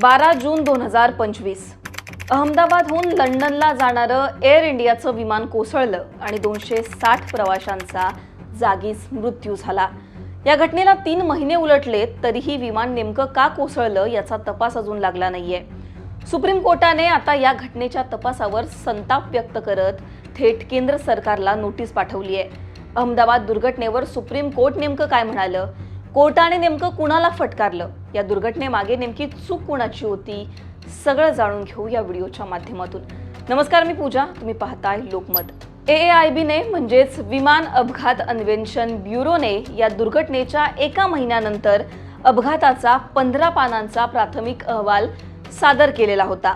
बारा जून दोन हजार पंचवीस. अहमदाबादहून लंडनला जाणारं एअर इंडियाचं विमान कोसळलं आणि दोनशे साठ प्रवाशांचा जागीच मृत्यू झाला. या घटनेला तीन महिने उलटले तरीही विमान नेमकं का कोसळलं याचा तपास अजून लागला नाहीये. सुप्रीम कोर्टाने आता या घटनेच्या तपासावर संताप व्यक्त करत थेट केंद्र सरकारला नोटीस पाठवली आहे अहमदाबाद दुर्घटनेवर सुप्रीम कोर्ट नेमकं काय म्हणालं? कोर्टाने नेमकं कुणाला फटकारलं? या दुर्घटनेमागे नेमकी चूक कुणाची होती? सगळं जाणून घेऊ या व्हिडिओच्या माध्यमातून. नमस्कार मी पूजा. तुम्ही पाहताय लोकमत. ए आय बीने म्हणजेच विमान अपघात अन्वेषण ब्युरोने या दुर्घटनेच्या एका महिन्यानंतर अपघाताचा पंधरा पानांचा प्राथमिक अहवाल सादर केलेला होता.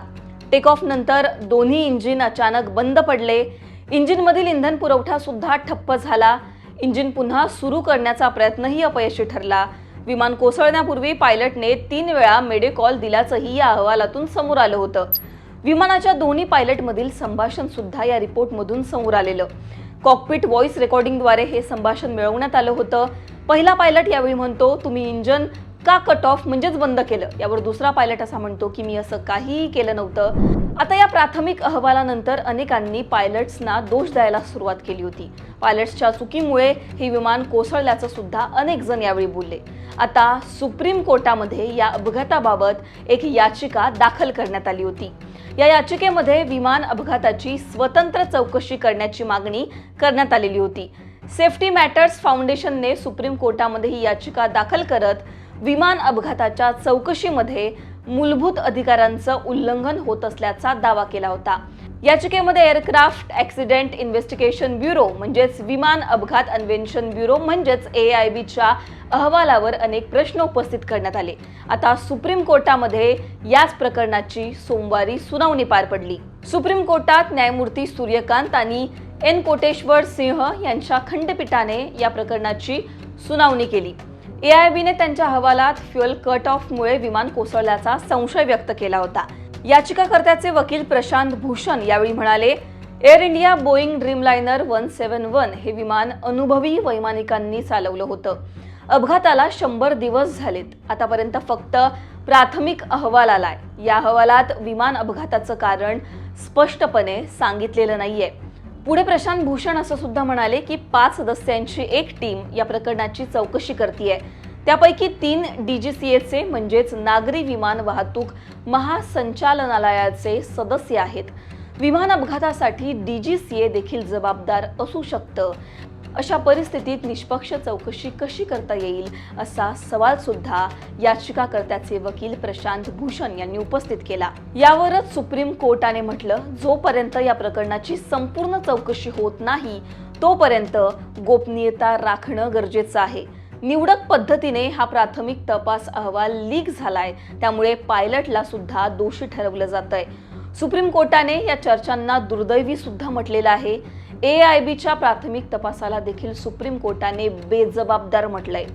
टेक ऑफ नंतर दोन्ही इंजिन अचानक बंद पडले. इंजिनमधील इंधन पुरवठा सुद्धा ठप्प झाला. इंजिन पुन्हा सुरू करण्याचा प्रयत्नही अपयशी ठरला. विमान कोसळण्यापूर्वी पायलटने तीन वेळा मेडेकॉल दिल्याचंही या अहवालातून समोर आलं होतं. विमानाच्या दोन्ही पायलटमधील संभाषण सुद्धा या रिपोर्टमधून समोर आलेलं. कॉकपिट व्हॉइस रेकॉर्डिंगद्वारे हे संभाषण मिळवण्यात आलं होतं. पहिला पायलट यावेळी म्हणतो तुम्ही इंजन का कट ऑफ म्हणजेच बंद केलं. यावर दुसरा पायलट असा म्हणतो की मी असं काहीही केलं नव्हतं. आता या प्राथमिक अहवालानंतर अनेकांनी पायलट्सना दोष द्यायला सुरुवात केली होती. पायलट्सच्या चुकीमुळे हे विमान कोसळल्याचं सुद्धा अनेक जण यावेळी बोलले. आता सुप्रीम कोर्टामध्ये या अपघाताबाबत एक याचिका दाखल करण्यात आली होती. या याचिकेमध्ये विमान अपघाताची स्वतंत्र चौकशी करण्याची मागणी करण्यात आलेली होती. सेफ्टी मॅटर्स फाउंडेशनने सुप्रीम कोर्टामध्ये ही याचिका दाखल करत विमान अपघाताच्या चौकशीमध्ये मूलभूत अधिकारांचं उल्लंघन होत असल्याचा दावा केला होता. याचिकेमध्ये एअरक्राफ्ट ॲक्सिडेंट इन्व्हेस्टिगेशन ब्युरो म्हणजेच विमान अपघात अन्वेषण ब्युरो म्हणजेच ए आय बीच्या अहवालावर अनेक प्रश्न उपस्थित करण्यात आले. आता सुप्रीम कोर्टामध्ये याच प्रकरणाची सोमवारी सुनावणी पार पडली. सुप्रीम कोर्टात न्यायमूर्ती सूर्यकांत आणि एन कोटेश्वर सिंह यांच्या खंडपीठाने या प्रकरणाची सुनावणी केली. एआयबीने त्यांच्या अहवालात फ्युएल कट ऑफमुळे विमान कोसळल्याचा संशय व्यक्त केला होता. याचिकाकर्त्याचे वकील प्रशांत भूषण यावेळी म्हणाले Air India Boeing Dreamliner one seven one हे विमान अनुभवी वैमानिकांनी चालवलं होतं. अपघाताला शंभर दिवस झालेत. आतापर्यंत फक्त प्राथमिक अहवाल आलाय. या अहवालात विमान अपघाताचं कारण स्पष्टपणे सांगितलेलं नाहीये. पुढे प्रशांत भूषण असं सुद्धा म्हणाले की पाच सदस्यांची एक टीम या प्रकरणाची चौकशी करतीये. त्यापैकी तीन डीजीसीएचे म्हणजेच नागरी विमान वाहतूक महासंचालनालयाचे सदस्य आहेत. विमान अपघातासाठी डी जी सी ए देखील जबाबदार असू शकतं. अशा परिस्थितीत निष्पक्ष चौकशी कशी करता येईल असा सवाल सुद्धा याचिकाकर्त्याचे वकील प्रशांत भूषण यांनी उपस्थित केला. यावरच सुप्रीम कोर्टाने म्हटलं जोपर्यंत या प्रकरणाची संपूर्ण चौकशी होत नाही तोपर्यंत गोपनीयता राखणं गरजेचं आहे. निवडक पद्धतीने हा प्राथमिक तपास अहवाल लीक झालाय. त्यामुळे पायलटला सुद्धा दोषी ठरवलं जात आहे सुप्रीम कोर्टाने या चर्चांना दुर्दैवी सुद्धा म्हटलेलं आहे. ए आय बीच्या प्राथमिक तपासाला देखील सुप्रीम कोर्टाने बेजबाबदार म्हटलंय.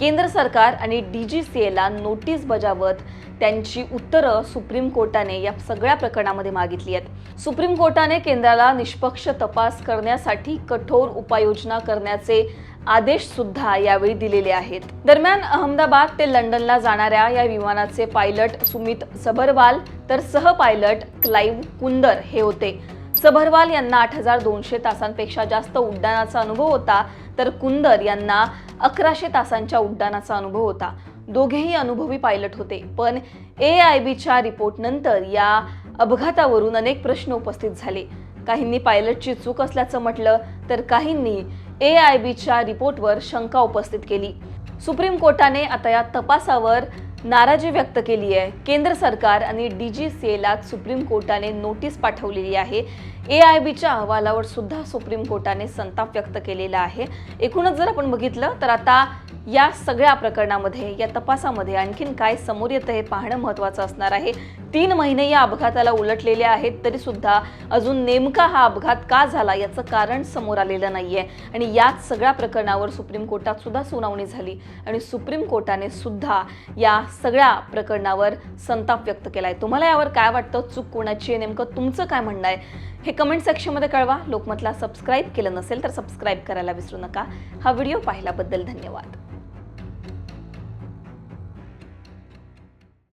केंद्र सरकार आणि डीजीसीएला नोटीस बजावत त्यांची उत्तरं सुप्रीम कोर्टाने या सगळ्या प्रकरणामध्ये मागितली आहेत. सुप्रीम कोर्टाने केंद्राला निष्पक्ष तपास करण्यासाठी कठोर उपाययोजना करण्याचे आदेश सुद्धा यावेळी दिलेले आहेत. दरम्यान अहमदाबाद ते लंडनला जाणाऱ्या या विमानाचे पायलट सुमित सबरवाल तर सह पायलट क्लाईव्ह कुंदर हे होते. सबरवाल यांना आठ हजार दोनशे तासांपेक्षा जास्त उड्डाणाचा अनुभव होता तर कुंदर यांना अकराशे तासांच्या उड्डाणाचा अनुभव होता. दोघेही अनुभवी पायलट होते पण ए आय बीच्या रिपोर्टनंतर या अपघातावरून अनेक प्रश्न उपस्थित झाले. काहींनी पायलटची चूक असल्याचं म्हटलं तर काहींनी ए आय बीच्या रिपोर्टवर शंका उपस्थित केली. सुप्रीम कोर्टाने आता या तपासावर नाराजी व्यक्त केली आहे. केंद्र सरकार आणि डीजीसीएला सुप्रीम कोर्टाने नोटीस पाठवलेली आहे. ए आय बीच्या अहवालावर सुद्धा सुप्रीम कोर्टाने संताप व्यक्त केलेला आहे. एकूणच जर आपण बघितलं तर आता या सगळ्या प्रकरणामध्ये या तपासामध्ये आणखीन काय समोर येतं हे पाहणं महत्त्वाचं असणार आहे. तीन महिने या अपघाताला उलटलेले आहेत तरी सुद्धा अजून नेमका हा अपघात का झाला याचं कारण समोर आलेलं नाहीये. आणि याच सगळ्या प्रकरणावर सुप्रीम कोर्टात सुद्धा सुनावणी झाली. आणि सुप्रीम कोर्टाने सुद्धा या सगळ्या प्रकरणावर संताप व्यक्त केला आहे तुम्हाला यावर काय वाटतं? चूक कोणाची आहे? नेमकं तुमचं काय म्हणणं आहे? हे कमेंट सेक्शनमध्ये कळवा. लोकमतला सबस्क्राईब केलं नसेल तर सबस्क्राईब करायला विसरू नका. हा व्हिडिओ पाहिल्याबद्दल धन्यवाद.